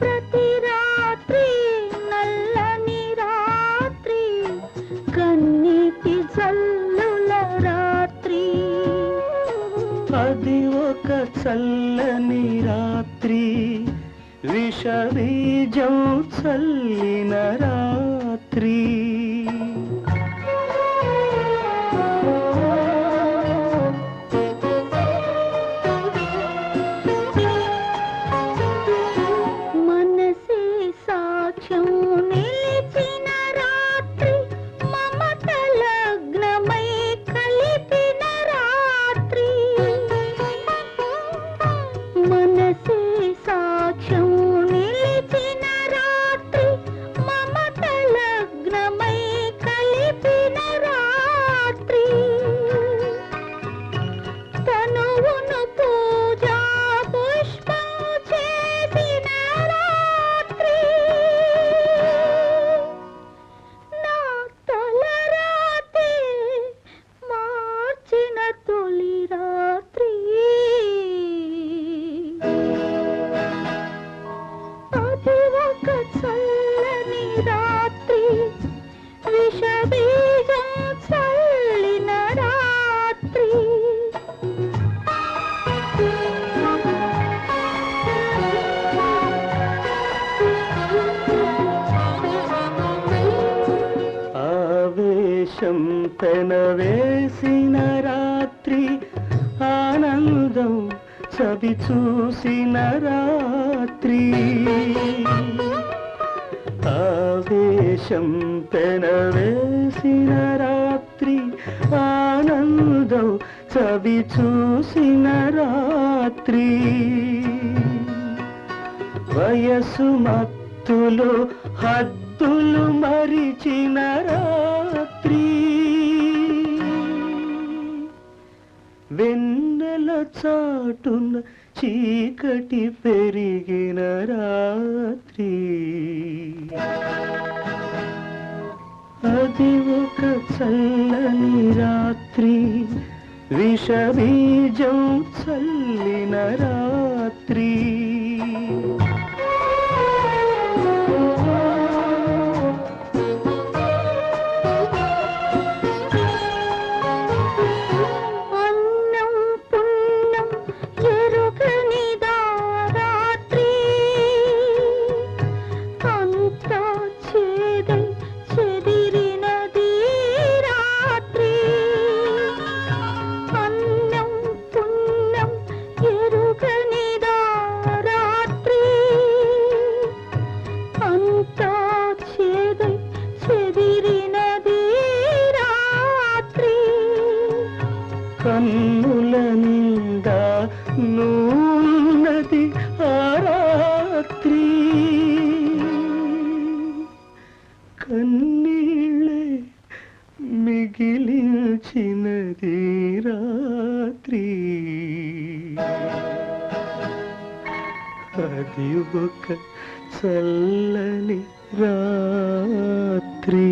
ప్రతి రాత్రి నల్లని రాత్రి కన్నీటి చల్లుల రాత్రి. అది ఒక చల్లని రాత్రి విషబీజం చల్లిన రాత్రి. ఆవేశం పెనవేసిన రాత్రి ఆనందం చవి చూసిన రాత్రి. ఆవేశం పెనవేసిన రాత్రి ఆనందం చవి చూసిన రాత్రి. వయసు మత్తులు హద్దులు మరిచిన రాత్రి. వెన్నెల చాటున చీకటి పెరిగిన రాత్రి. అది ఒక చల్లని రాత్రి. విషబీజం చల్లిన రాత్రి. కన్నుల నిండా నూనది ఆ రాత్రి కన్నీళ్ళే మిగిలించినది రాత్రి. అది ఒక చల్లని రాత్రి.